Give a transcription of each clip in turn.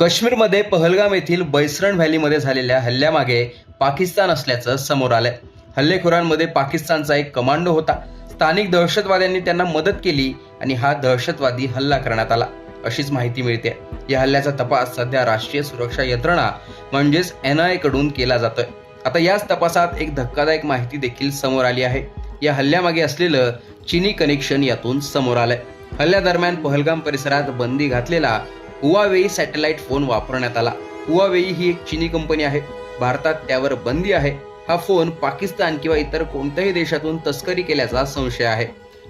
काश्मीरमध्ये पहलगाम येथील बैसरण व्हॅलीमध्ये झालेल्या हल्ल्यामागे पाकिस्तान असल्याचं समोर आलंय. हल्लेखोरांमध्ये पाकिस्तानचा एक कमांडो होता. स्थानिक दहशतवाद्यांनी त्यांना मदत केली आणि हा दहशतवादी हल्ला करण्यात आला. अशीच माहिती मिळते या हल्ल्याचा तपास सध्या राष्ट्रीय सुरक्षा यंत्रणा म्हणजेच एन आयकडून केला जातोय. आता याच तपासात एक धक्कादायक माहिती देखील समोर आली आहे. या हल्ल्यामागे असलेलं चिनी कनेक्शन यातून समोर आलंय. हल्ल्यादरम्यान पहलगाम परिसरात बंदी घातलेला हुवावेई सॅटेलाइट फोन वापरण्यात आला. हुवावेई ही एक चिनी कंपनी आहे. भारतात त्यावर बंदी आहे. हा फोन पाकिस्तान किंवा इतर कोणत्याही देशातून तस्करी केल्याचा संशय आहे.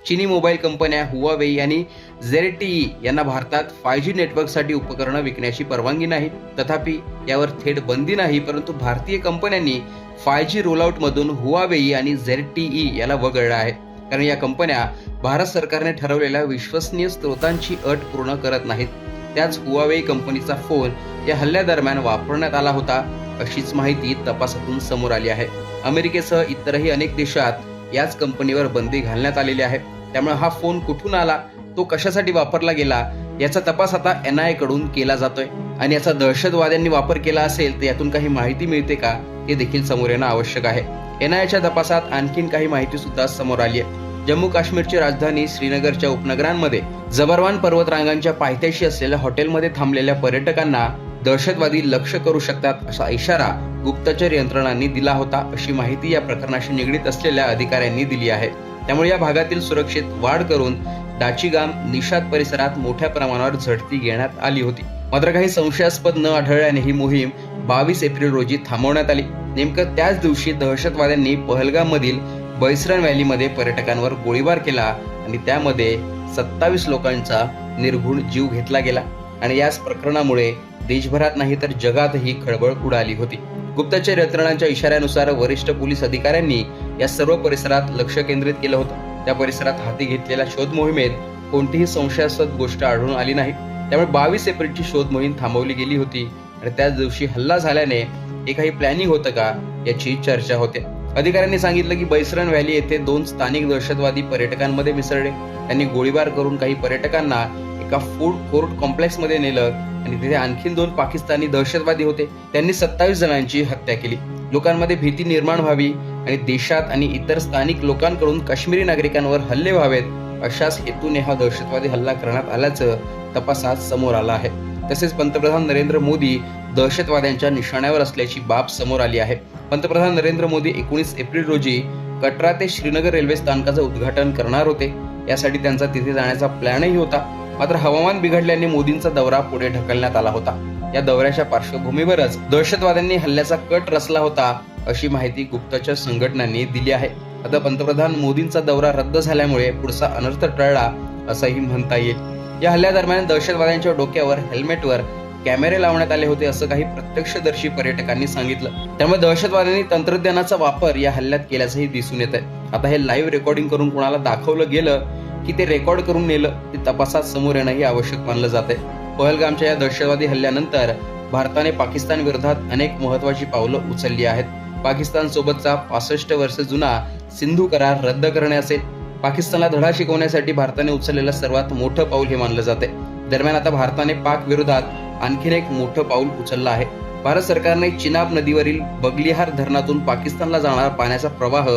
चिनी मोबाईल कंपन्या हुवावेई आणि झेरटीई यांना भारतात फाय जी नेटवर्कसाठी उपकरणं विकण्याची परवानगी नाही. तथापि यावर थेट बंदी नाही परंतु भारतीय कंपन्यांनी फाय जी रोलआउटमधून हुवावेई आणि झेरटीई याला वगळलं आहे. कारण या कंपन्या भारत सरकारने ठरवलेल्या विश्वसनीय स्रोतांची अट पूर्ण करत नाहीत. त्याच हुवावेई कंपनीचा फोन या हल्ल्यादरम्यान वापरण्यात आला होता अशीच माहिती तपासातून समोर आली आहे. अमेरिकेसह इतरही अनेक देशात याच कंपनीवर बंदी घालण्यात आलेली आहे. त्यामुळे हा फोन कुठून आला तो कशासाठी वापरला गेला याचा तपास आता एन आयकडून केला जातोय. आणि याचा दहशतवाद्यांनी वापर केला असेल तर यातून काही माहिती मिळते का हे देखील समोर येणं आवश्यक आहे. एन आयच्या तपासात आणखीन काही माहिती सुद्धा समोर आली आहे. जम्मू काश्मीरची राजधानी श्रीनगरच्या उपनगरांमध्ये जबरवान पर्वतरांगांच्या पायथ्याशी असलेल्या हॉटेलमध्ये थांबलेल्या पर्यटकांना दहशतवादी लक्ष करू शकतात असा इशारा गुप्तचर यंत्रणांनी दिला होता अशी माहिती या प्रकरणाशी निगडीत असलेल्या अधिकाऱ्यांनी दिली आहे. त्यामुळे या भागातील सुरक्षेत वाढ करून डाचीगाम निषाद परिसरात मोठ्या प्रमाणावर झडती घेण्यात आली होती. मात्र काही संशयास्पद न आढळल्याने ही मोहीम बावीस एप्रिल रोजी थांबवण्यात आली. नेमकं त्याच दिवशी दहशतवाद्यांनी पहलगाम मधील बैसरण व्हॅलीमध्ये पर्यटकांवर गोळीबार केला आणि त्यामध्ये सत्तावीस लोकांचा निर्घुण जीव घेतला गेला. आणि याच प्रकरणामुळे देशभरात नाही तर जगातही खळबळ उडाली होती. गुप्तचर यंत्रणांच्या इशाऱ्यानुसार वरिष्ठ पोलीस अधिकाऱ्यांनी या सर्व परिसरात लक्ष केंद्रित केलं होतं. त्या परिसरात हाती घेतलेल्या शोध मोहिमेत कोणतीही संशयास्पद गोष्ट आढळून आली नाही. त्यामुळे बावीस एप्रिलची शोध मोहीम थांबवली गेली होती आणि त्याच दिवशी हल्ला झाल्याने हे काही प्लॅनिंग होतं का याची चर्चा होते. अधिकाऱ्यांनी सांगितलं की बैसरण व्हॅली येथे दोन स्थानिक दहशतवादी पर्यटकांमध्ये मिसळले. त्यांनी गोळीबार करून काही पर्यटकांना एका फूड कोर्ट कॉम्प्लेक्समध्ये नेलं आणि तिथे आणखी दोन पाकिस्तानी दहशतवादी होते. त्यांनी सत्तावीस जणांची हत्या केली. लोकांमध्ये भीती निर्माण व्हावी आणि देशात आणि इतर स्थानिक लोकांकडून काश्मीरी नागरिकांवर हल्ले व्हावेत अशाच हेतूने हा दहशतवादी हल्ला करण्यात आल्याचं तपासात समोर आलं आहे. तसेच पंतप्रधान नरेंद्र मोदी दहशतवाद्यांच्या निशाण्यावर असल्याची बाब समोर आली आहे. पंतप्रधान नरेंद्र मोदी एकोणीस एप्रिल रोजी कटरा ते श्रीनगर रेल्वे स्थानकाचं उद्घाटन करणार होते. यासाठी त्यांचा तिथे जाण्याचा प्लॅनही होता. मात्र हवामान बिघडल्याने मोदींचा दौरा पुढे ढकलण्यात आला होता. या दौऱ्याच्या पार्श्वभूमीवरच दहशतवाद्यांनी हल्ल्याचा कट रचला होता अशी माहिती गुप्तचर संघटनांनी दिली आहे. आता पंतप्रधान मोदींचा दौरा रद्द झाल्यामुळे पुढचा अनर्थ टळला असंही म्हणता येईल. या हल्ल्यादरम्यान दहशतवाद्यांच्या डोक्यावर हेल्मेटवर कॅमेरे लावण्यात आले होते असं काही प्रत्यक्षदर्शी पर्यटकांनी सांगितलं. त्यामुळे दहशतवाद्यांनी तंत्रज्ञानाचा वापर या हल्ल्यात केल्याचंही दिसून येत आहे आता हे लाईव्ह रेकॉर्डिंग करून कोणाला दाखवलं गेलं की ते रेकॉर्ड करून नेलं ते तपासात समोर येणंही आवश्यक मानलं जात आहे पहलगामच्या या दहशतवादी हल्ल्यानंतर भारताने पाकिस्तान विरोधात अनेक महत्वाची पावलं उचलली आहेत. पाकिस्तान सोबतचा पासष्ट वर्ष जुना सिंधू करार रद्द करणे असेल पाकिस्तानला धडा शिकवण्यासाठी भारताने उचललेलं सर्वात मोठं पाऊल हे मानलं जाते दरम्यान आता भारताने पाक विरोधात आणखीन एक मोठं पाऊल उचललं आहे. भारत सरकारने चिनाब नदीवरील बगलिहार धरणातून पाकिस्तानला जाणारा पाण्याचा प्रवाह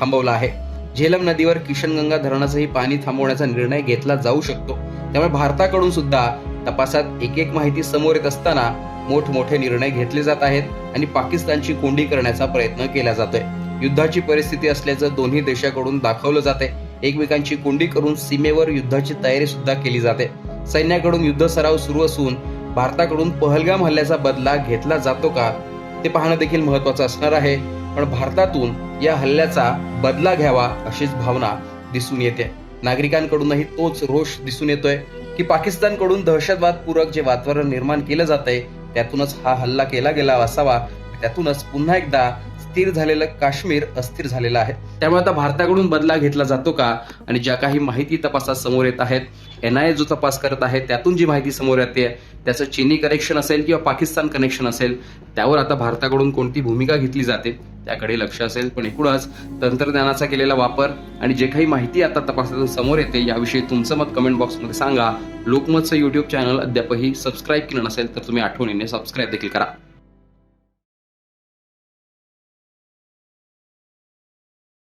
थांबवला आहे. झेलम नदीवर किशनगंगा धरणाचंही पाणी थांबवण्याचा निर्णय घेतला जाऊ शकतो. त्यामुळे भारताकडून सुद्धा तपासात एक एक माहिती समोर येत असताना मोठमोठे निर्णय घेतले जात आहेत आणि पाकिस्तानची कोंडी करण्याचा प्रयत्न केला जातोय. युद्धाची परिस्थिती असल्याचं दोन्ही देशाकडून दाखवलं जाते एकमेकांची कोंडी करून सीमेवर युद्धाची तयारी सुद्धा केली जाते. सैन्याकडून युद्ध सराव सुरू असून भारताकडून पहलगाम हल्ल्याचा बदला घेतला जातो का ते पाहणं देखील महत्वाचं असणार आहे. पण भारतातून या हल्ल्याचा बदला घ्यावा अशीच भावना दिसून येते. नागरिकांकडूनही तोच रोष दिसून येतोय की पाकिस्तानकडून दहशतवादपूरक जे वातावरण निर्माण केलं जात आहे त्यातूनच हा हल्ला केला गेला असावा. त्यातूनच पुन्हा एकदा स्थिर झालेलं काश्मीर अस्थिर झालेलं आहे. त्यामुळे आता भारताकडून बदला घेतला जातो का? आणि ज्या काही माहिती तपासात समोर येत आहेत एनआयए जो तपास करत आहे त्यातून जी माहिती समोर येते त्याचं चीनी कनेक्शन असेल किंवा पाकिस्तान कनेक्शन असेल त्यावर आता भारताकडून कोणती भूमिका घेतली जाते त्याकडे लक्ष असेल. पण एकूणच तंत्रज्ञानाचा केलेला वापर आणि जे काही माहिती आता तपासातून समोर येते याविषयी तुमचं मत कमेंट बॉक्समध्ये सांगा. लोकमतचं युट्यूब चॅनल अद्यापही सबस्क्राईब केलं नसेल तर तुम्ही आठवणीने सबस्क्राईब देखील करा.